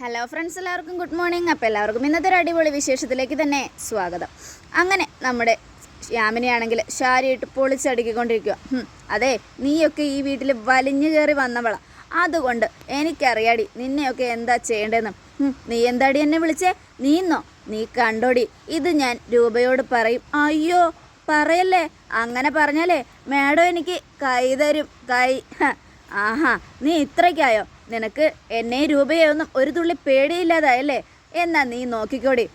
Hello friends എല്ലാവർക്കും good morning അപ്പോൾ എല്ലാവർക്കും ഇന്നത്തെ ഒരു അടിപൊളി വിശേഷത്തിലേക്ക് തന്നെ സ്വാഗതം. അങ്ങനെ നമ്മുടെ യാമിനെയാണെങ്കിൽ ശാരിയിട്ട് പൊളിച്ചടുക്കിക്കൊണ്ടിരിക്കുക അതെ നീയൊക്കെ ഈ വീട്ടിൽ വലിഞ്ഞു കയറി വന്നവളാ. അതുകൊണ്ട് എനിക്കറിയാടി നിന്നെയൊക്കെ എന്താ ചെയ്യേണ്ടതെന്ന്. നീ എന്താടി എന്നെ വിളിച്ചേ? നീന്നോ നീ കണ്ടോടി ഇത് ഞാൻ രൂപയോട് പറയും. അയ്യോ പറയല്ലേ? അങ്ങനെ പറഞ്ഞാലേ മാഡം എനിക്ക് കൈ തരും. കൈ ആഹാ നീ ഇത്രയ്ക്കായോ? നിനക്ക് എന്നെ രൂപയൊന്നും ഒരു തുള്ളി പേടിയില്ലാതായല്ലേ? എന്നാ നീ നോക്കിക്കോടി.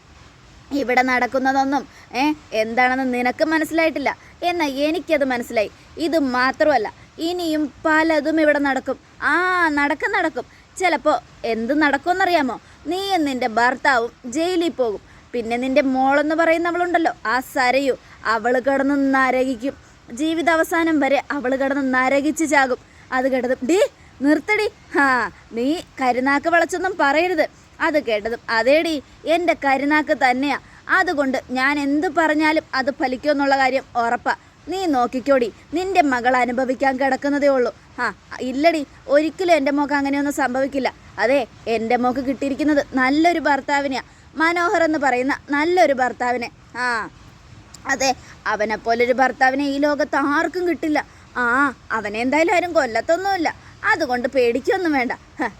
ഇവിടെ നടക്കുന്നതൊന്നും ഏ എന്താണെന്ന് നിനക്ക് മനസ്സിലായിട്ടില്ല. എന്നാൽ എനിക്കത് മനസ്സിലായി. ഇത് മാത്രമല്ല ഇനിയും പലതും ഇവിടെ നടക്കും. ആ നടക്കും നടക്കും. ചിലപ്പോൾ എന്ത് നടക്കുമെന്നറിയാമോ? നീയും നിന്റെ ഭർത്താവും ജയിലിൽ പോകും. പിന്നെ നിന്റെ മോളെന്ന് പറയുന്നവളുണ്ടല്ലോ ആ സരയു. അവൾ കിടന്ന് നരകിക്കും. ജീവിതാവസാനം വരെ അവൾ കിടന്ന് നരകിച്ച് ചാകും. അത് കിടന്നും ഡീ നിർത്തടി. ഹാ നീ കരുനാക്ക് വളച്ചൊന്നും പറയരുത്. അത് കേട്ടതും അതേടി എന്റെ കരുനാക്ക് തന്നെയാ. അതുകൊണ്ട് ഞാൻ എന്ത് പറഞ്ഞാലും അത് ഫലിക്കുമെന്നുള്ള കാര്യം ഉറപ്പാ. നീ നോക്കിക്കോടി നിന്റെ മകൾ അനുഭവിക്കാൻ കിടക്കുന്നതേ ഉള്ളൂ. ആ ഇല്ലടി ഒരിക്കലും എന്റെ മോക്ക് അങ്ങനെയൊന്നും സംഭവിക്കില്ല. അതെ എന്റെ മോക്ക് കിട്ടിയിരിക്കുന്നത് നല്ലൊരു ഭർത്താവിനെയാ. മനോഹർ എന്ന് പറയുന്ന നല്ലൊരു ഭർത്താവിനെ. ആ അതെ അവനെപ്പോലൊരു ഭർത്താവിനെ ഈ ലോകത്ത് ആർക്കും കിട്ടില്ല. ആ അവനെ എന്തായാലും ആരും കൊല്ലത്തൊന്നുമില്ല. അതുകൊണ്ട് പേടിക്കൊന്നും വേണ്ട.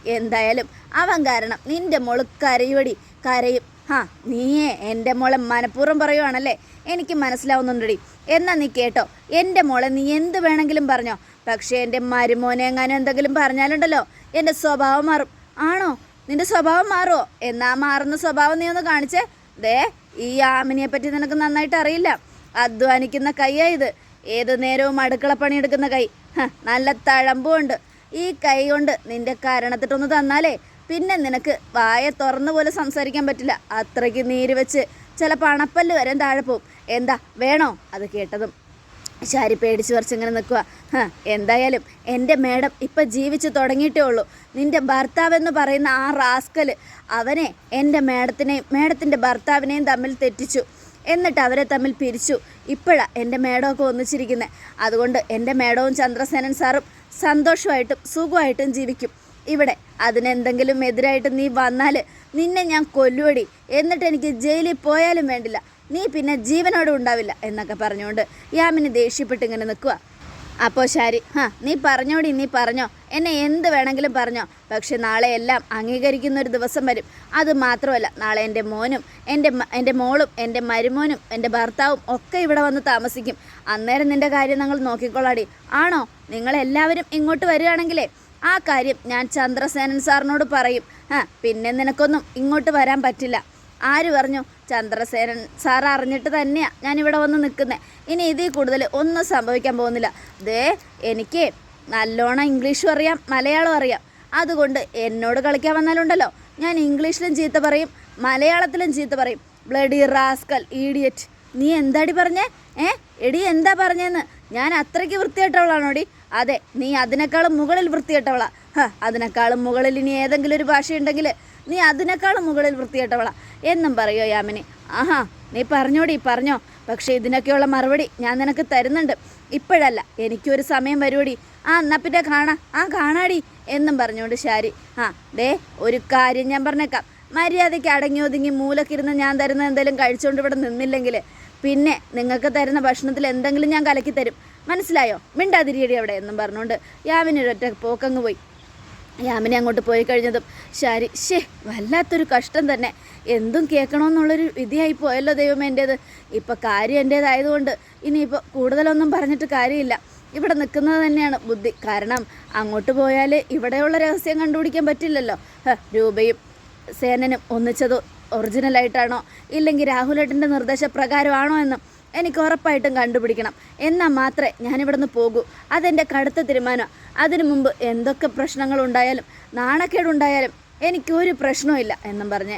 എന്തായാലും അവൻ കാരണം നിന്റെ മോൾ കരയുവടി കരയും. ഹാ നീയേ എന്റെ മോളെ മനഃപൂർവം പറയുവാണല്ലേ? എനിക്ക് മനസ്സിലാവുന്നുണ്ടടി. എന്നാ നീ കേട്ടോ എന്റെ മോളെ നീ എന്ത് വേണമെങ്കിലും പറഞ്ഞോ. പക്ഷേ എന്റെ മരുമോനെ എങ്ങാനും എന്തെങ്കിലും പറഞ്ഞാലുണ്ടല്ലോ എന്റെ സ്വഭാവം മാറും. ആണോ? നിന്റെ സ്വഭാവം മാറുമോ എന്നാ മാറുന്ന സ്വഭാവം നീ ഒന്ന് കാണിച്ചേ. ദേ ഈ ആമിനിയെ പറ്റി നിനക്ക് നന്നായിട്ട് അറിയില്ല. അധ്വാനിക്കുന്ന കൈയാ ഇത്. ഏത് നേരവും അടുക്കള പണിയെടുക്കുന്ന കൈ. നല്ല നല്ല തഴമ്പുണ്ട്. ഈ കൈ കൊണ്ട് നിന്റെ കാരണത്തിട്ടൊന്ന് തന്നാലേ പിന്നെ നിനക്ക് വായ തുറന്നു പോലെ സംസാരിക്കാൻ പറ്റില്ല. അത്രയ്ക്ക് നീര് വെച്ച് ചില പണപ്പല്ല് വരെ താഴെ പോവും. എന്താ വേണോ? അത് കേട്ടതും ശാരി പേടിച്ച് കുറച്ചിങ്ങനെ നിൽക്കുക എന്തായാലും എന്റെ മേഡം ഇപ്പം ജീവിച്ച് തുടങ്ങിയിട്ടേ ഉള്ളൂ. നിന്റെ ഭർത്താവെന്ന് പറയുന്ന ആ റാസ്കൽ അവനെ എന്റെ മേഡത്തിനെയും മേഡത്തിന്റെ ഭർത്താവിനെയും തമ്മിൽ തെറ്റിച്ചു. എന്നിട്ട് അവരെ തമ്മിൽ പിരിച്ചു. ഇപ്പോഴാണ് എന്റെ മേഡമൊക്കെ ഒന്നിച്ചിരിക്കുന്നത് അതുകൊണ്ട് എന്റെ മേഡവും ചന്ദ്രസേനൻ സാറും സന്തോഷമായിട്ടും സുഖമായിട്ടും ജീവിക്കും. ഇവിടെ അതിനെന്തെങ്കിലും എതിരായിട്ട് നീ വന്നാൽ നിന്നെ ഞാൻ കൊല്ലുവടി. എന്നിട്ട് എനിക്ക് ജയിലിൽ പോയാലും വേണ്ടില്ല. നീ പിന്നെ ജീവനോടെ ഉണ്ടാവില്ല എന്നൊക്കെ പറഞ്ഞുകൊണ്ട് യാമിനി ദേഷ്യപ്പെട്ട് ഇങ്ങനെ നിൽക്കുക അപ്പോൾ ശരി ഹാ നീ പറഞ്ഞോടി നീ പറഞ്ഞോ. എന്നെ എന്ത് വേണമെങ്കിലും പറഞ്ഞോ. പക്ഷെ നാളെ എല്ലാം അംഗീകരിക്കുന്ന ഒരു ദിവസം വരും. അത് മാത്രമല്ല നാളെ എന്റെ മോനും എന്റെ എന്റെ മോളും എന്റെ മരുമോനും എന്റെ ഭർത്താവും ഒക്കെ ഇവിടെ വന്ന് താമസിക്കും. അന്നേരം നിന്റെ കാര്യം ഞങ്ങൾ നോക്കിക്കൊള്ളാടി. ആണോ? നിങ്ങളെല്ലാവരും ഇങ്ങോട്ട് വരികയാണെങ്കിലേ. ആ കാര്യം ഞാൻ ചന്ദ്രസേനൻ സാറിനോട് പറയും. ആ പിന്നെ നിനക്കൊന്നും ഇങ്ങോട്ട് വരാൻ പറ്റില്ല. ആര് പറഞ്ഞു? ചന്ദ്രസേനൻ സാർ അറിഞ്ഞിട്ട് തന്നെയാണ് ഇവിടെ വന്ന് നിൽക്കുന്നത് ഇനി ഇതിൽ കൂടുതൽ ഒന്നും സംഭവിക്കാൻ പോകുന്നില്ല. ദേ എനിക്ക് നല്ലോണം ഇംഗ്ലീഷും അറിയാം മലയാളം അറിയാം. അതുകൊണ്ട് എന്നോട് കളിക്കാൻ വന്നാലുണ്ടല്ലോ. ഞാൻ ഇംഗ്ലീഷിലും ചീത്ത പറയും മലയാളത്തിലും ചീത്ത പറയും. Bloody rascal idiot. നീ എന്താടി പറഞ്ഞേ? ഏ? എടി എന്താ പറഞ്ഞേന്ന്? ഞാൻ അത്രയ്ക്ക് വൃത്തികെട്ടവളാണോടി? അതെ നീ അതിനേക്കാളും മുകളിൽ വൃത്തികെട്ടവളാ. അതിനേക്കാളും മുകളിൽ ഇനി ഏതെങ്കിലും ഒരു ഭാഷയുണ്ടെങ്കിൽ നീ അതിനേക്കാളും മുകളിൽ വൃത്തികെട്ടവളാ. എന്നും പറയോ യാമിനി. ആഹാ നീ പറഞ്ഞോടി പറഞ്ഞോ. പക്ഷേ ഇതിനൊക്കെയുള്ള മറുപടി ഞാൻ നിനക്ക് തരുന്നുണ്ട്. ഇപ്പോഴല്ല എനിക്കൊരു സമയം വരുവടി. ആ എന്നാ പിന്നെ കാണാം. ആ കാണാടി എന്നും പറഞ്ഞുകൊണ്ട് ശാരി. ആ ദേ ഒരു കാര്യം ഞാൻ പറഞ്ഞേക്കാം. മര്യാദയ്ക്ക് അടങ്ങി ഒതുങ്ങി മൂലക്കിരുന്ന് ഞാൻ തരുന്ന എന്തെങ്കിലും കഴിച്ചുകൊണ്ട് ഇവിടെ നിന്നില്ലെങ്കിൽ പിന്നെ നിങ്ങൾക്ക് തരുന്ന ഭക്ഷണത്തിൽ എന്തെങ്കിലും ഞാൻ കലക്കി തരും. മനസ്സിലായോ? മിണ്ടാതിരിയടി അവിടെ എന്നും പറഞ്ഞുകൊണ്ട് യാമിനൊരൊറ്റ പോക്കങ്ങ് പോയി. യാമിനെ അങ്ങോട്ട് പോയി കഴിഞ്ഞതും ശരി ഷേ വല്ലാത്തൊരു കഷ്ടം തന്നെ. എന്തും കേൾക്കണമെന്നുള്ളൊരു വിധിയായി പോയല്ലോ ദൈവം എന്റേത് ഇപ്പം കാര്യം എന്റേതായതുകൊണ്ട് ഇനിയിപ്പോൾ കൂടുതലൊന്നും പറഞ്ഞിട്ട് കാര്യമില്ല. ഇവിടെ നിൽക്കുന്നത് തന്നെയാണ് ബുദ്ധി. കാരണം അങ്ങോട്ട് പോയാൽ ഇവിടെയുള്ള രഹസ്യം കണ്ടുപിടിക്കാൻ പറ്റില്ലല്ലോ. രൂപയും സേനനും ഒന്നിച്ചത് ഒറിജിനലായിട്ടാണോ? ഇല്ലെങ്കിൽ രാഹുലേട്ടന്റെ നിർദ്ദേശപ്രകാരമാണോ എന്നും എനിക്ക് ഉറപ്പായിട്ടും കണ്ടുപിടിക്കണം. എന്നാൽ മാത്രമേ ഞാനിവിടുന്ന് പോകൂ. അതെന്റെ കടുത്ത തീരുമാനം. അതിനു മുമ്പ് എന്തൊക്കെ പ്രശ്നങ്ങളുണ്ടായാലും നാണക്കേടുണ്ടായാലും എനിക്കൊരു പ്രശ്നവുമില്ല എന്നും പറഞ്ഞ്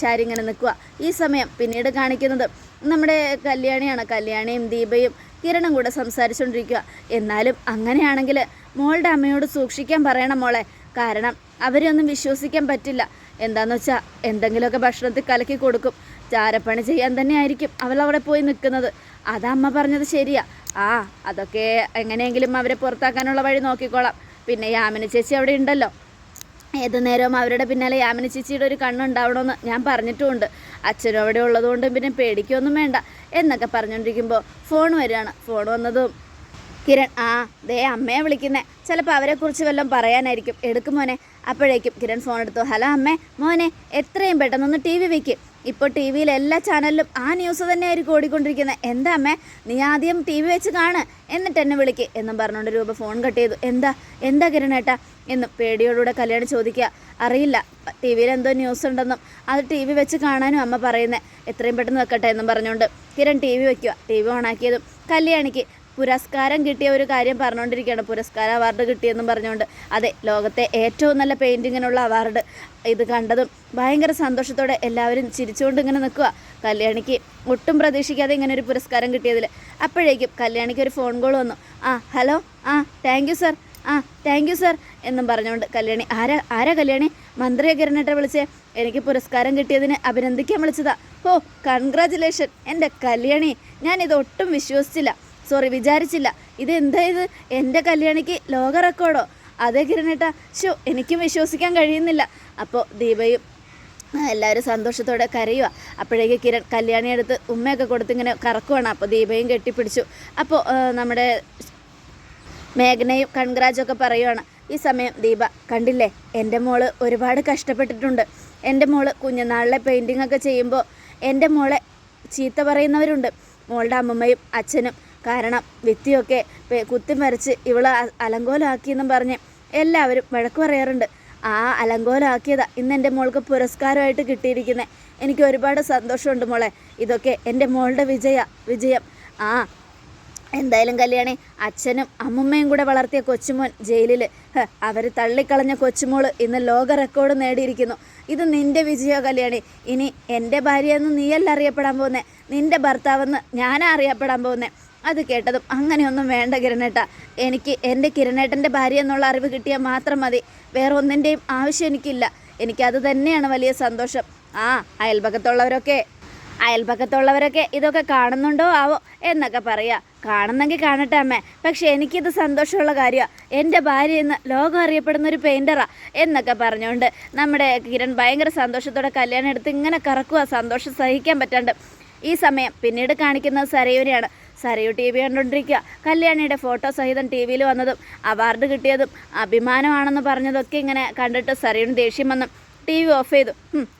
ശാരി ഇങ്ങനെ നിൽക്കുക. ഈ സമയം പിന്നീട് കാണിക്കുന്നത് നമ്മുടെ കല്യാണിയാണ്. കല്യാണിയും ദീപയും കിരണും കൂടെ സംസാരിച്ചുകൊണ്ടിരിക്കുക എന്നാലും അങ്ങനെയാണെങ്കിൽ മോളുടെ അമ്മയോട് സൂക്ഷിക്കാൻ പറയണം മോളെ. കാരണം അവരെ ഒന്നും വിശ്വസിക്കാൻ പറ്റില്ല. എന്താന്ന് വെച്ചാൽ എന്തെങ്കിലുമൊക്കെ ഭക്ഷണത്തിൽ കലക്കി കൊടുക്കും. ചാരപ്പണി ചെയ്യാൻ തന്നെ ആയിരിക്കും അവൾ അവിടെ പോയി നിൽക്കുന്നത്. അത് അമ്മ പറഞ്ഞത് ശരിയാ. ആ അതൊക്കെ എങ്ങനെയെങ്കിലും അവരെ പുറത്താക്കാനുള്ള വഴി നോക്കിക്കോളാം. പിന്നെ യാമിനി ചേച്ചി അവിടെ ഉണ്ടല്ലോ. ഏത് നേരവും അവരുടെ പിന്നാലെ യാമിനി ചേച്ചിയുടെ ഒരു കണ്ണുണ്ടാവണമെന്ന് ഞാൻ പറഞ്ഞിട്ടുമുണ്ട്. അച്ഛനും അവിടെ ഉള്ളതുകൊണ്ട് പിന്നെ പേടിക്കൊന്നും വേണ്ട എന്നൊക്കെ പറഞ്ഞുകൊണ്ടിരിക്കുമ്പോൾ ഫോൺ വരികയാണ്. ഫോൺ വന്നതും കിരൺ ആ ദേ അമ്മയെ വിളിക്കുന്നേ. ചിലപ്പോൾ അവരെക്കുറിച്ച് വല്ലതും പറയാനായിരിക്കും. എടുക്കും മോനെ. അപ്പോഴേക്കും കിരൺ ഫോൺ എടുത്തു. ഹലോ അമ്മേ മോനെ എത്രയും പെട്ടെന്നൊന്ന് ടി വി വയ്ക്കും ഇപ്പോൾ ടി വിയിൽ എല്ലാ ചാനലിലും ആ ന്യൂസ് തന്നെയായിരിക്കും ഓടിക്കൊണ്ടിരിക്കുന്നത്. എന്താ അമ്മേ നീ ആദ്യം ടി വി വെച്ച് കാണ്. എന്നിട്ട് എന്നെ വിളിക്ക്. എന്നും പറഞ്ഞുകൊണ്ട് രൂപ ഫോൺ കട്ട് ചെയ്തു. എന്താ എന്താ കിരണേട്ടാ എന്നും പേടിയോടുകൂടെ കല്യാണം ചോദിക്കുക. അറിയില്ല ടി വിയിൽ എന്തോ ന്യൂസ് ഉണ്ടെന്നും അത് ടി വി വെച്ച് കാണാനും അമ്മ പറയുന്നത് എത്രയും പെട്ടെന്ന് വെക്കട്ടെ എന്നും പറഞ്ഞുകൊണ്ട് കിരൺ ടി വി വെക്കുക. ടി വി ഓണാക്കിയതും കല്യാണിക്ക് പുരസ്കാരം കിട്ടിയ ഒരു കാര്യം പറഞ്ഞുകൊണ്ടിരിക്കുകയാണ്. പുരസ്കാര അവാർഡ് കിട്ടിയെന്നും പറഞ്ഞുകൊണ്ട്. അതെ ലോകത്തെ ഏറ്റവും നല്ല പെയിന്റിങ്ങിനുള്ള അവാർഡ് ഇത് കണ്ടതും ഭയങ്കര സന്തോഷത്തോടെ എല്ലാവരും ചിരിച്ചുകൊണ്ട് ഇങ്ങനെ നിൽക്കുക. കല്യാണിക്ക് ഒട്ടും പ്രതീക്ഷിക്കാതെ ഇങ്ങനെ ഒരു പുരസ്കാരം കിട്ടിയതിൽ അപ്പോഴേക്കും കല്യാണിക്ക് ഒരു ഫോൺ കോൾ വന്നു. ആ ഹലോ ആ താങ്ക് യു സർ ആ താങ്ക് യു സർ എന്നും പറഞ്ഞുകൊണ്ട് കല്യാണി ആരാ ആരാ കല്യാണി? മന്ത്രിയെ കിരണേട്ടെ വിളിച്ചേ. എനിക്ക് പുരസ്കാരം കിട്ടിയതിന് അഭിനന്ദിക്കാൻ വിളിച്ചതാ. ഓ കൺഗ്രാചുലേഷൻ എന്റെ കല്യാണി ഞാൻ ഇതൊട്ടും വിശ്വസിച്ചില്ല. സോറി വിചാരിച്ചില്ല. ഇത് എന്താ ഇത്? എന്റെ കല്യാണിക്ക് ലോക റെക്കോർഡോ അതേ കിരണേട്ടാ. ഷോ എനിക്കും വിശ്വസിക്കാൻ കഴിയുന്നില്ല. അപ്പോൾ ദീപയും എല്ലാവരും സന്തോഷത്തോടെ കരയുക അപ്പോഴേക്ക് കിരൺ കല്യാണി എടുത്ത് ഉമ്മയൊക്കെ കൊടുത്ത് ഇങ്ങനെ കറക്കുവാണ്. അപ്പോൾ ദീപയും കെട്ടിപ്പിടിച്ചു. അപ്പോൾ നമ്മുടെ മേഘനയും കൺഗ്രാജൊക്കെ പറയുവാണ്. ഈ സമയം ദീപ കണ്ടില്ലേ? എന്റെ മോൾ ഒരുപാട് കഷ്ടപ്പെട്ടിട്ടുണ്ട്. എന്റെ മോൾ കുഞ്ഞുനാളിലെ പെയിന്റിംഗ് ഒക്കെ ചെയ്യുമ്പോൾ എന്റെ മോളെ ചീത്ത പറയുന്നവരുണ്ട്. മോളുടെ അമ്മമ്മയും അച്ഛനും. കാരണം വ്യക്തിയൊക്കെ കുത്തി കുത്തിമറിച്ച് ഇവളെ അലങ്കോലമാക്കിയെന്നും പറഞ്ഞ് എല്ലാവരും വഴക്ക് പറയാറുണ്ട്. ആ അലങ്കോലമാക്കിയതാ ഇന്ന് എന്റെ മോൾക്ക് പുരസ്കാരമായിട്ട് കിട്ടിയിരിക്കുന്നത് എനിക്ക് ഒരുപാട് സന്തോഷമുണ്ട് മോളെ. ഇതൊക്കെ എന്റെ മോളുടെ വിജയ വിജയം. ആ എന്തായാലും കല്യാണി അച്ഛനും അമ്മമ്മയും കൂടെ വളർത്തിയ കൊച്ചുമോൻ ജയിലിൽ അവർ തള്ളിക്കളഞ്ഞ കൊച്ചുമോൾ ഇന്ന് ലോക റെക്കോർഡ് നേടിയിരിക്കുന്നു. ഇത് നിന്റെ വിജയോ കല്യാണി? ഇനി എന്റെ ഭാര്യയെന്ന് നീയല്ല അറിയപ്പെടാൻ പോകുന്നേ? നിന്റെ ഭർത്താവെന്ന് ഞാനാ അറിയപ്പെടാൻ പോകുന്നേ? അത് കേട്ടതും അങ്ങനെയൊന്നും വേണ്ട കിരണേട്ട. എനിക്ക് എന്റെ കിരണേട്ടന്റെ ഭാര്യ എന്നുള്ള അറിവ് കിട്ടിയാൽ മാത്രം മതി. വേറെ ഒന്നിന്റെയും ആവശ്യം എനിക്കില്ല. എനിക്കത് തന്നെയാണ് വലിയ സന്തോഷം. ആ അയൽപക്കത്തുള്ളവരൊക്കെ അയൽപക്കത്തുള്ളവരൊക്കെ ഇതൊക്കെ കാണുന്നുണ്ടോ ആവോ എന്നൊക്കെ പറയാ. കാണുന്നെങ്കിൽ കാണട്ടെ അമ്മേ. പക്ഷെ എനിക്കിത് സന്തോഷമുള്ള കാര്യമാണ് എന്റെ ഭാര്യ ഇന്ന് ലോകം അറിയപ്പെടുന്ന ഒരു പെയിന്ററാണ് എന്നൊക്കെ പറഞ്ഞുകൊണ്ട് നമ്മുടെ കിരൺ ഭയങ്കര സന്തോഷത്തോടെ കല്യാണം എടുത്ത് ഇങ്ങനെ കറക്കുക സന്തോഷം സഹിക്കാൻ പറ്റാണ്ട്. ഈ സമയം പിന്നീട് കാണിക്കുന്നത് സരയൂരിയാണ് സരയു ടി വി കണ്ടുകൊണ്ടിരിക്കുക കല്യാണിയുടെ ഫോട്ടോ സഹിതം ടി വിയിൽ വന്നതും അവാർഡ് കിട്ടിയതും അഭിമാനമാണെന്ന് പറഞ്ഞതൊക്കെ ഇങ്ങനെ കണ്ടിട്ട് സരയുന് ദേഷ്യം വന്നു. ടി വി ഓഫ് ചെയ്തു.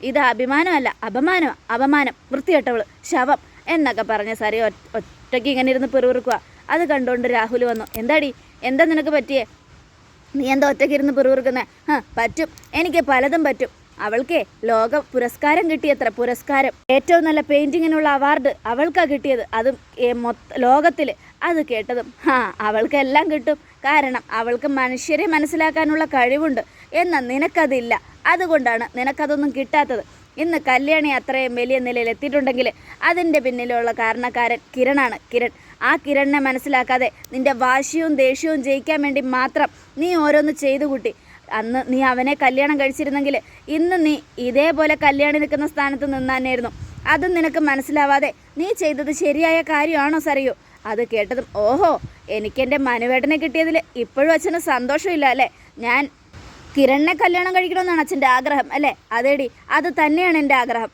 ഇത് അഭിമാനമല്ല അപമാനമാണ് അപമാനം വൃത്തികെട്ടവൾ ശവം എന്നൊക്കെ പറഞ്ഞ സരി ഒറ്റയ്ക്ക് ഇങ്ങനെ ഇരുന്ന് പിറുപിറുക്കുക അത് കണ്ടുകൊണ്ട് രാഹുൽ വന്നു എന്താടി എന്താ നിനക്ക് പറ്റിയേ? നീ എന്താ ഒറ്റയ്ക്ക് ഇരുന്ന് പിറുപിറുക്കുന്നേ? ആ പറ്റും എനിക്ക് പലതും പറ്റും. അവൾക്കേ ലോക പുരസ്കാരം കിട്ടിയത്ര പുരസ്കാരം. ഏറ്റവും നല്ല പെയിന്റിങ്ങിനുള്ള അവാർഡ് അവൾക്കാണ് കിട്ടിയത്. അതും മൊത്ത ലോകത്തിൽ അത് കേട്ടതും. ആ അവൾക്കെല്ലാം കിട്ടും. കാരണം അവൾക്ക് മനുഷ്യരെ മനസ്സിലാക്കാനുള്ള കഴിവുണ്ട്. എന്നാൽ നിനക്കതില്ല. അതുകൊണ്ടാണ് നിനക്കതൊന്നും കിട്ടാത്തത്. ഇന്ന് കല്യാണി അത്രയും വലിയ നിലയിൽ എത്തിയിട്ടുണ്ടെങ്കിൽ അതിന്റെ പിന്നിലുള്ള കാരണക്കാരൻ കിരണാണ്. കിരൺ ആ കിരണിനെ മനസ്സിലാക്കാതെ നിന്റെ വാശിയും ദേഷ്യവും ജയിക്കാൻ വേണ്ടി മാത്രം നീ ഓരോന്ന് ചെയ്തു കൂട്ടി. അന്ന് നീ അവനെ കല്യാണം കഴിച്ചിരുന്നെങ്കിൽ ഇന്ന് നീ ഇതേപോലെ കല്യാണി നിൽക്കുന്ന സ്ഥാനത്ത് നിന്നാനായിരുന്നു. അതും നിനക്ക് മനസ്സിലാവാതെ നീ ചെയ്തത് ശരിയായ കാര്യമാണോ സറിയോ അത് കേട്ടതും ഓഹോ എനിക്കെന്റെ മനുവേട്ടനെ കിട്ടിയതിൽ ഇപ്പോഴും അച്ഛന് സന്തോഷമില്ല അല്ലേ? ഞാൻ കിരണിനെ കല്യാണം കഴിക്കണമെന്നാണ് അച്ഛന്റെ ആഗ്രഹം അല്ലേ? അതേടി അത് തന്നെയാണ് എന്റെ ആഗ്രഹം.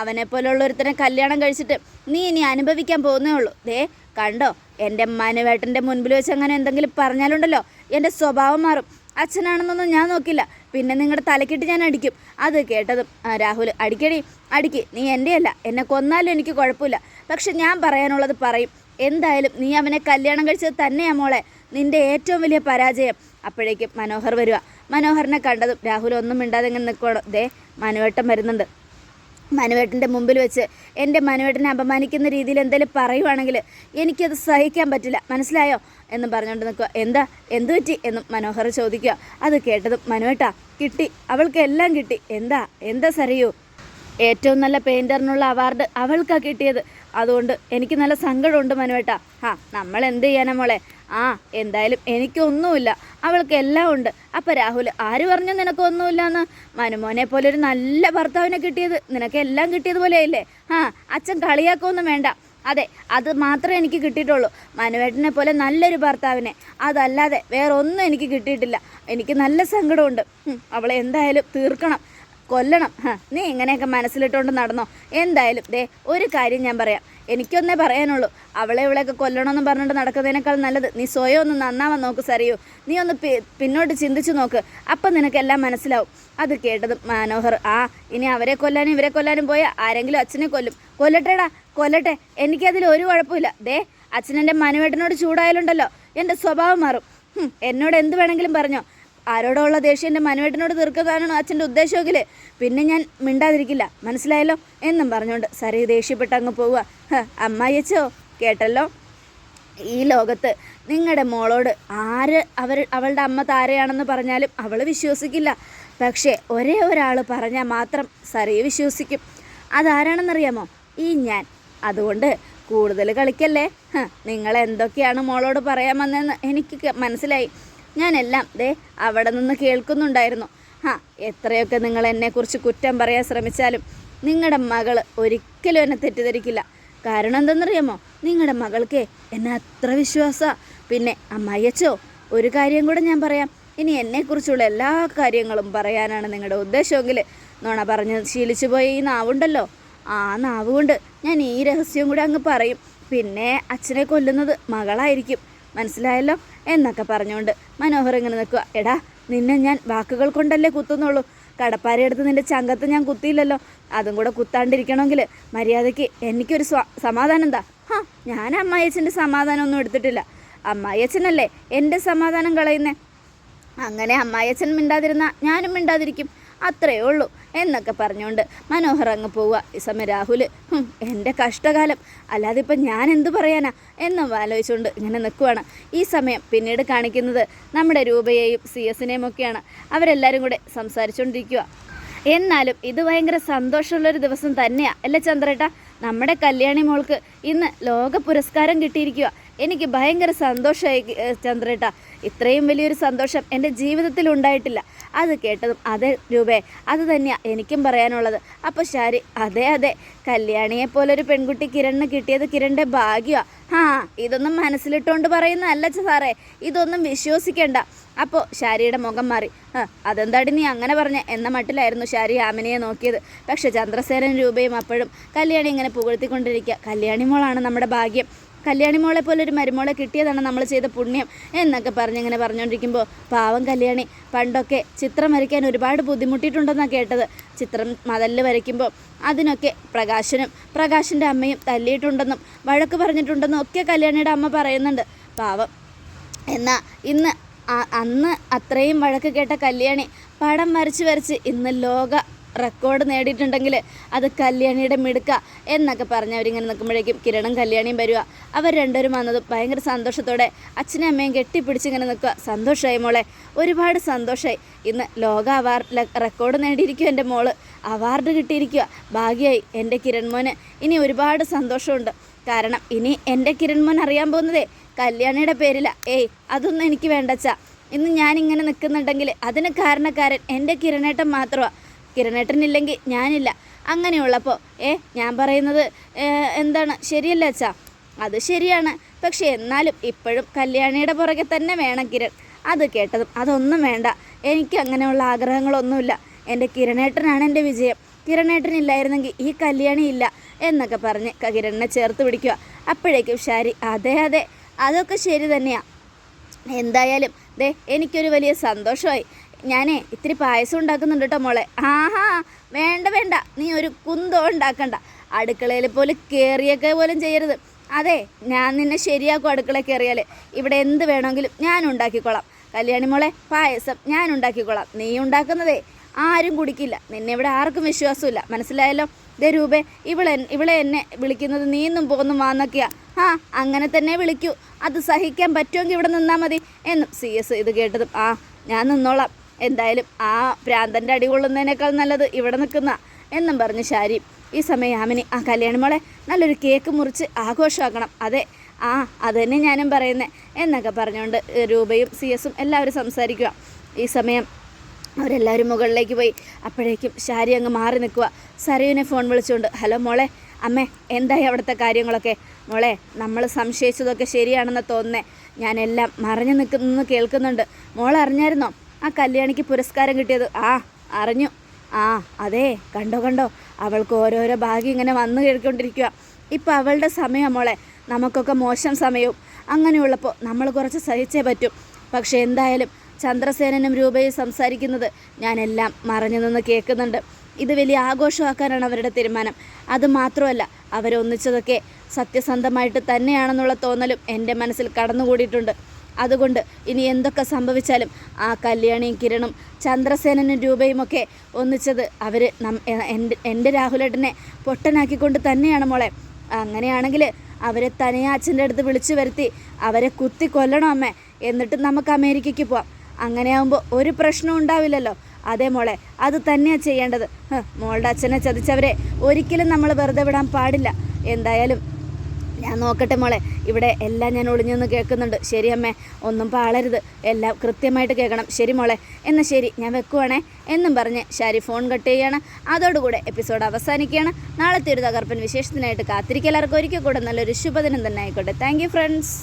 അവനെ പോലുള്ള ഒരുത്തനെ കല്യാണം കഴിച്ചിട്ട് നീ ഇനി അനുഭവിക്കാൻ പോകുന്നേ ഉള്ളൂ. ദേ കണ്ടോ? എന്റെ മനുവേട്ടന്റെ മുൻപിൽ വെച്ച് അങ്ങനെ എന്തെങ്കിലും പറഞ്ഞാലുണ്ടല്ലോ എന്റെ സ്വഭാവം മാറും. അച്ഛനാണെന്നൊന്നും ഞാൻ നോക്കില്ല. പിന്നെ നിങ്ങളുടെ തലക്കിട്ട് ഞാൻ അടിക്കും. അത് കേട്ടതും രാഹുൽ അടിക്കടി അടിക്ക്. നീ എന്റെ അല്ല എന്നെ കൊന്നാലും എനിക്ക് കുഴപ്പമില്ല. പക്ഷെ ഞാൻ പറയാനുള്ളത് പറയും. എന്തായാലും നീ അവനെ കല്യാണം കഴിച്ചത് തന്നെയാ മോളെ. നിന്റെ ഏറ്റവും വലിയ പരാജയം. അപ്പോഴേക്കും മനോഹർ വരിക മനോഹറിനെ കണ്ടതും രാഹുൽ ഒന്നും മിണ്ടാതെ ഇങ്ങനെ നിൽക്കണം ദേ മനുവേട്ടൻ വരുന്നുണ്ട്. മനുവേട്ടന്റെ മുമ്പിൽ വെച്ച് എന്റെ മനുവേട്ടനെ അപമാനിക്കുന്ന രീതിയിൽ എന്തെങ്കിലും പറയുവാണെങ്കിൽ എനിക്കത് സഹിക്കാൻ പറ്റില്ല. മനസ്സിലായോ? എന്നും പറഞ്ഞുകൊണ്ട് നിൽക്കുക. എന്താ? എന്തു പറ്റി? എന്നും മനോഹർ ചോദിക്കുക. അത് കേട്ടതും മനുവേട്ടാ കിട്ടി. അവൾക്ക് എല്ലാം കിട്ടി. എന്താ? എന്താ സറിയൂ ഏറ്റവും നല്ല പെയിന്ററിനുള്ള അവാർഡ് അവൾക്കാ കിട്ടിയത്. അതുകൊണ്ട് എനിക്ക് നല്ല സങ്കടമുണ്ട് മനുവേട്ടാ. ആ നമ്മൾ എന്ത് ചെയ്യാനാ മോളെ? ആ എന്തായാലും എനിക്കൊന്നുമില്ല. അവൾക്ക് എല്ലാം ഉണ്ട്. അപ്പം രാഹുൽ ആര് പറഞ്ഞു നിനക്കൊന്നുമില്ല എന്ന് മനുമോനെ പോലെ ഒരു നല്ല ഭർത്താവിനെ കിട്ടിയത് നിനക്ക് എല്ലാം കിട്ടിയതുപോലെയല്ലേ ആ അച്ഛൻ കളിയാക്കൊന്നും വേണ്ട. അതെ അത് മാത്രമേ എനിക്ക് കിട്ടിയിട്ടുള്ളൂ. മനുവേട്ടനെ പോലെ നല്ലൊരു ഭർത്താവിനെ. അതല്ലാതെ വേറെ ഒന്നും എനിക്ക് കിട്ടിയിട്ടില്ല. എനിക്ക് നല്ല സങ്കടമുണ്ട്. അവളെ എന്തായാലും തീർക്കണം. കൊല്ലണം. നീ ഇങ്ങനെയൊക്കെ മനസ്സിലിട്ടുകൊണ്ട് നടന്നോ. എന്തായാലും ദേ ഒരു കാര്യം ഞാൻ പറയാം. എനിക്കൊന്നേ പറയാനുള്ളൂ. അവളെ ഇവളെയൊക്കെ കൊല്ലണമെന്ന് പറഞ്ഞിട്ട് നടക്കുന്നതിനേക്കാൾ നല്ലത് നീ സ്വയം ഒന്ന് നന്നാവാൻ നോക്ക് സറിയൂ നീ ഒന്ന് പിന്നോട്ട് ചിന്തിച്ചു നോക്ക്. അപ്പം നിനക്കെല്ലാം മനസ്സിലാവും. അത് കേട്ടത് മനോഹർ ആ ഇനി അവരെ കൊല്ലാനും ഇവരെ കൊല്ലാനും പോയാൽ ആരെങ്കിലും അച്ഛനെ കൊല്ലും. കൊല്ലട്ടേടാ കൊല്ലട്ടെ. എനിക്കതിൽ ഒരു കുഴപ്പമില്ല. ദേ അച്ഛനെന്റെ മനുവേട്ടനോട് ചൂടായാലുണ്ടല്ലോ. എന്റെ സ്വഭാവം മാറും. എന്നോട് എന്ത് വേണമെങ്കിലും പറഞ്ഞോ. ആരോടുള്ള ദേഷ്യം എന്റെ മനുവേട്ടനോട് തീർക്കാനാണോ അച്ഛന്റെ ഉദ്ദേശമെങ്കിൽ പിന്നെ ഞാൻ മിണ്ടാതിരിക്കില്ല. മനസ്സിലായല്ലോ? എന്നും പറഞ്ഞുകൊണ്ട് സരി ദേഷ്യപ്പെട്ട് അങ്ങ് പോവുക. അമ്മായിച്ചോ കേട്ടല്ലോ? ഈ ലോകത്ത് നിങ്ങളുടെ മോളോട് ആര് അവർ അവളുടെ അമ്മ താരയാണെന്ന് പറഞ്ഞാലും അവൾ വിശ്വസിക്കില്ല. പക്ഷേ ഒരേ ഒരാൾ പറഞ്ഞാൽ മാത്രം സറിയെ വിശ്വസിക്കും. അതാരാണെന്നറിയാമോ? ഈ ഞാൻ. അതുകൊണ്ട് കൂടുതൽ കളിക്കല്ലേ? നിങ്ങൾ എന്തൊക്കെയാണ് മോളോട് പറയാൻ വന്നതെന്ന് എനിക്ക് മനസ്സിലായി. ഞാനെല്ലാം ദേ അവിടെ നിന്ന് കേൾക്കുന്നുണ്ടായിരുന്നു. ഹാ എത്രയൊക്കെ നിങ്ങൾ എന്നെക്കുറിച്ച് കുറ്റം പറയാൻ ശ്രമിച്ചാലും നിങ്ങളുടെ മകൾ ഒരിക്കലും എന്നെ തെറ്റിദ്ധരിക്കില്ല. കാരണം എന്തെന്നറിയാമോ? നിങ്ങളുടെ മകൾക്ക് എന്നെ അത്ര വിശ്വാസമാണ് പിന്നെ അമ്മയച്ചോ ഒരു കാര്യം കൂടെ ഞാൻ പറയാം. ഇനി എന്നെക്കുറിച്ചുള്ള എല്ലാ കാര്യങ്ങളും പറയാനാണ് നിങ്ങളുടെ ഉദ്ദേശമെങ്കിൽ നോണ പറഞ്ഞ് ശീലിച്ചു പോയ ഈ നാവുണ്ടല്ലോ? ആ നാവ് കൊണ്ട് ഞാൻ ഈ രഹസ്യം കൂടെ അങ്ങ് പറയും. പിന്നെ അച്ഛനെ കൊല്ലുന്നത് മകളായിരിക്കും. മനസ്സിലായല്ലോ? എന്നൊക്കെ പറഞ്ഞുകൊണ്ട് മനോഹർ ഇങ്ങനെ നിൽക്കുക. എടാ നിന്നെ ഞാൻ വാക്കുകൾ കൊണ്ടല്ലേ കുത്തുന്നുള്ളൂ? കടപ്പാരയെടുത്ത് നിന്റെ ചങ്കത്ത് ഞാൻ കുത്തിയില്ലല്ലോ. അതും കൂടെ കുത്താണ്ടിരിക്കണമെങ്കിൽ മര്യാദയ്ക്ക് എനിക്കൊരു സ്വാ സമാധാനം എന്താ? ഹാ ഞാൻ അമ്മായിയച്ഛന്റെ സമാധാനമൊന്നും എടുത്തിട്ടില്ല. അമ്മായിയച്ഛനല്ലേ എന്റെ സമാധാനം കളയുന്നേ? അങ്ങനെ അമ്മായിയച്ഛൻ മിണ്ടാതിരുന്ന ഞാനും മിണ്ടാതിരിക്കും. അത്രയേ ഉള്ളൂ. എന്നൊക്കെ പറഞ്ഞുകൊണ്ട് മനോഹർ അങ്ങ് പോവുക. ഈ സമയം രാഹുൽ എന്റെ കഷ്ടകാലം. അല്ലാതെ ഇപ്പം ഞാൻ എന്ത് പറയാനാ? എന്നും ആലോചിച്ചുകൊണ്ട് ഇങ്ങനെ നിൽക്കുവാണ്. ഈ സമയം പിന്നീട് കാണിക്കുന്നത് നമ്മുടെ രൂപയെയും സി എസിനെയും ഒക്കെയാണ്. അവരെല്ലാവരും കൂടെ സംസാരിച്ചുകൊണ്ടിരിക്കുക. എന്നാലും ഇത് ഭയങ്കര സന്തോഷമുള്ളൊരു ദിവസം തന്നെയാണ് അല്ലേ ചന്ദ്രേട്ട? നമ്മുടെ കല്യാണി മോൾക്ക് ഇന്ന് ലോക പുരസ്കാരം കിട്ടിയിരിക്കുക എനിക്ക് ഭയങ്കര സന്തോഷമായി ചന്ദ്രേട്ട. ഇത്രയും വലിയൊരു സന്തോഷം എന്റെ ജീവിതത്തിൽ ഉണ്ടായിട്ടില്ല. അത് കേട്ടതും അതെ രൂപേ. അത് തന്നെയാണ് എനിക്കും പറയാനുള്ളത്. അപ്പോൾ ശാരി അതെ അതെ. കല്യാണിയെ പോലൊരു പെൺകുട്ടി കിരണിന് കിട്ടിയത് കിരണിന്റെ ഭാഗ്യമാണ് ആ ഇതൊന്നും മനസ്സിലിട്ടുകൊണ്ട് പറയുന്നതല്ല സാറേ. ഇതൊന്നും വിശ്വസിക്കേണ്ട. അപ്പോൾ ശാരിയുടെ മുഖം മാറി. അതെന്താടി നീ അങ്ങനെ പറഞ്ഞ? എന്ന മട്ടിലായിരുന്നു ശാരി ആമിനയെ നോക്കിയത്. പക്ഷേ ചന്ദ്രസേനൻ രൂപയും അപ്പോഴും കല്യാണി ഇങ്ങനെ പുകഴ്ത്തിക്കൊണ്ടിരിക്കുക. കല്യാണി മോളാണ് നമ്മുടെ ഭാഗ്യം. കല്യാണി മോളെ പോലെ ഒരു മരുമോളെ കിട്ടിയതാണ് നമ്മൾ ചെയ്ത പുണ്യം എന്നൊക്കെ പറഞ്ഞിങ്ങനെ പറഞ്ഞുകൊണ്ടിരിക്കുമ്പോൾ പാവം കല്യാണി പണ്ടൊക്കെ ചിത്രം വരയ്ക്കാൻ ഒരുപാട് ബുദ്ധിമുട്ടിയിട്ടുണ്ടെന്നാണ് കേട്ടത്. ചിത്രം മതലിൽ വരയ്ക്കുമ്പോൾ അതിനൊക്കെ പ്രകാശനും പ്രകാശിന്റെ അമ്മയും തല്ലിയിട്ടുണ്ടെന്നും വഴക്ക് പറഞ്ഞിട്ടുണ്ടെന്നും ഒക്കെ കല്യാണിയുടെ അമ്മ പറയുന്നുണ്ട്. പാവം. എന്നാൽ ഇന്ന് അന്ന് അത്രയും വഴക്ക് കേട്ട കല്യാണി പടം വരച്ച് വരച്ച് ഇന്ന് ലോക റെക്കോർഡ് നേടിയിട്ടുണ്ടെങ്കിൽ അത് കല്യാണിയുടെ മിടുക്ക എന്നൊക്കെ പറഞ്ഞ് അവരിങ്ങനെ നിൽക്കുമ്പോഴേക്കും കിരണും കല്യാണിയും വരിക അവർ രണ്ടുപേരും വന്നതും ഭയങ്കര സന്തോഷത്തോടെ അച്ഛനും അമ്മയും കെട്ടിപ്പിടിച്ച് ഇങ്ങനെ നിൽക്കുക. സന്തോഷമായി മോളെ. ഒരുപാട് സന്തോഷമായി ഇന്ന് ലോക അവാർഡ് റെക്കോർഡ് നേടിയിരിക്കും എന്റെ മോൾ. അവാർഡ് കിട്ടിയിരിക്കുക ഭാഗ്യമായി എന്റെ കിരൺ മോന്. ഇനി ഒരുപാട് സന്തോഷമുണ്ട്. കാരണം ഇനി എന്റെ കിരൺ മോൻ അറിയാൻ പോകുന്നതേ കല്യാണിയുടെ പേരില. ഏയ് അതൊന്നും എനിക്ക് വേണ്ടച്ചാ ഇന്ന് ഞാനിങ്ങനെ നിൽക്കുന്നുണ്ടെങ്കിൽ അതിന് കാരണക്കാരൻ എന്റെ കിരണേട്ടൻ മാത്രമാണ് കിരണേട്ടനില്ലെങ്കിൽ ഞാനില്ല. അങ്ങനെയുള്ളപ്പോൾ ഏ ഞാൻ പറയുന്നത് എന്താണ്? ശരിയല്ല അച്ഛാ? അത് ശരിയാണ്. പക്ഷെ എന്നാലും ഇപ്പോഴും കല്യാണിയുടെ പുറകെ തന്നെ വേണം കിരൺ. അത് കേട്ടതും അതൊന്നും വേണ്ട. എനിക്ക് അങ്ങനെയുള്ള ആഗ്രഹങ്ങളൊന്നുമില്ല. എന്റെ കിരണേട്ടനാണ് എന്റെ വിജയം. കിരണേട്ടനില്ലായിരുന്നെങ്കിൽ ഈ കല്യാണി ഇല്ല എന്നൊക്കെ പറഞ്ഞ് കിരണിനെ ചേർത്ത് പിടിക്കുക. അപ്പോഴേക്കും ഷാരി അതെ അതെ. അതൊക്കെ ശരി തന്നെയാണ് എന്തായാലും ദേ എനിക്കൊരു വലിയ സന്തോഷമായി. ഞാനേ ഇത്തിരി പായസം ഉണ്ടാക്കുന്നുണ്ട് കേട്ടോ മോളെ. ആഹാ വേണ്ട വേണ്ട. നീ ഒരു കുന്തോ ഉണ്ടാക്കണ്ട. അടുക്കളയിൽ പോലും കയറിയൊക്കെ പോലും ചെയ്യരുത്. അതെ ഞാൻ നിന്നെ ശരിയാക്കും അടുക്കള കയറിയാൽ ഇവിടെ എന്ത് വേണമെങ്കിലും ഞാൻ ഉണ്ടാക്കിക്കോളാം. കല്യാണി മോളെ പായസം ഞാൻ ഉണ്ടാക്കിക്കോളാം. നീ ഉണ്ടാക്കുന്നതേ ആരും കുടിക്കില്ല. നിന്നെ ഇവിടെ ആർക്കും വിശ്വാസമില്ല. മനസ്സിലായല്ലോ? ദേ രൂപേ ഇവളെ ഇവളെ എന്നെ വിളിക്കുന്നത് നീന്നും പോന്നും വാന്നൊക്കെയാ. ആ അങ്ങനെ തന്നെ വിളിക്കൂ. അത് സഹിക്കാൻ പറ്റുമെങ്കിൽ ഇവിടെ നിന്നാൽ മതി എന്നും സി എസ് ഇത് കേട്ടതും. ആ ഞാൻ നിന്നോളാം. എന്തായാലും ആ ഭ്രാന്തന്റെ അടി കൊള്ളുന്നതിനേക്കാൾ നല്ലത് ഇവിടെ നിൽക്കുന്ന എന്നും പറഞ്ഞ് ശാരി. ഈ സമയം യാമിനി ആ കല്യാണമോളെ നല്ലൊരു കേക്ക് മുറിച്ച് ആഘോഷമാക്കണം. അതെ ആ അതന്നെ ഞാനും പറയുന്നത് എന്നൊക്കെ പറഞ്ഞുകൊണ്ട് രൂപയും സി എസും എല്ലാവരും സംസാരിക്കുക. ഈ സമയം അവരെല്ലാവരും മുകളിലേക്ക് പോയി. അപ്പോഴേക്കും ശാരി അങ്ങ് മാറി നിൽക്കുക. സരയുവിനെ ഫോൺ വിളിച്ചുകൊണ്ട് ഹലോ മോളെ അമ്മേ എന്തായി അവിടുത്തെ കാര്യങ്ങളൊക്കെ? മോളെ നമ്മൾ സംശയിച്ചതൊക്കെ ശരിയാണെന്ന് തോന്നുന്നേ. ഞാനെല്ലാം മറഞ്ഞു നിൽക്കുന്നു കേൾക്കുന്നുണ്ട്. മോൾ അറിഞ്ഞായിരുന്നോ? ആ കല്യാണിക്ക് പുരസ്കാരം കിട്ടിയത്. ആ അറിഞ്ഞു. ആ അതെ കണ്ടോ കണ്ടോ. അവൾക്ക് ഓരോരോ ഭാഗ്യം ഇങ്ങനെ വന്നു കേൾക്കൊണ്ടിരിക്കുക ഇപ്പം അവളുടെ സമയം മോളെ. നമുക്കൊക്കെ മോശം സമയവും. അങ്ങനെയുള്ളപ്പോൾ നമ്മൾ കുറച്ച് സഹിച്ചേ പറ്റും. പക്ഷേ എന്തായാലും ചന്ദ്രസേനനും രൂപയും സംസാരിക്കുന്നത് ഞാനെല്ലാം മറഞ്ഞു നിന്ന് കേൾക്കുന്നുണ്ട്. ഇത് വലിയ ആഘോഷമാക്കാനാണ് അവരുടെ തീരുമാനം. അത് മാത്രമല്ല അവരൊന്നിച്ചതൊക്കെ സത്യസന്ധമായിട്ട് തന്നെയാണെന്നുള്ള തോന്നലും എന്റെ മനസ്സിൽ കടന്നുകൂടിയിട്ടുണ്ട്. അതുകൊണ്ട് ഇനി എന്തൊക്കെ സംഭവിച്ചാലും ആ കല്യാണിയും കിരണും ചന്ദ്രസേനനും രൂപയുമൊക്കെ ഒന്നിച്ചത് അവർ നം എന്റെ എന്റെ രാഹുലേട്ടനെ പൊട്ടനാക്കിക്കൊണ്ട് തന്നെയാണ് മോളെ. അങ്ങനെയാണെങ്കിൽ അവരെ തനിയെ അച്ഛന്റെ അടുത്ത് വിളിച്ചു വരുത്തി അവരെ കുത്തി കൊല്ലണം അമ്മേ. എന്നിട്ട് നമുക്ക് അമേരിക്കയ്ക്ക് പോവാം. അങ്ങനെയാകുമ്പോൾ ഒരു പ്രശ്നവും ഉണ്ടാവില്ലല്ലോ. അതേ മോളെ അത് തന്നെയാണ് ചെയ്യേണ്ടത്. മോളുടെ അച്ഛനെ ചതിച്ചവരെ ഒരിക്കലും നമ്മൾ വെറുതെ വിടാൻ പാടില്ല. എന്തായാലും ഞാൻ നോക്കട്ടെ മോളെ. ഇവിടെ എല്ലാം ഞാൻ ഒളിഞ്ഞു നിന്ന് കേൾക്കുന്നുണ്ട്. ശരി അമ്മേ ഒന്നും പാളരുത്. എല്ലാം കൃത്യമായിട്ട് കേൾക്കണം. ശരി മോളെ എന്നാൽ ശരി ഞാൻ വെക്കുവാണേ. എന്നും പറഞ്ഞ് ഷാരി ഫോൺ കട്ട് ചെയ്യുകയാണ് അതോടുകൂടെ എപ്പിസോഡ് അവസാനിക്കുകയാണ്. നാളത്തെ ഒരു തകർപ്പൻ വിശേഷത്തിനായിട്ട് കാത്തിരിക്കുക. എല്ലാവർക്കും ഒരിക്കൽ കൂടെ നല്ലൊരു ശുഭദിനം തന്നെ ആയിക്കോട്ടെ. Thank friends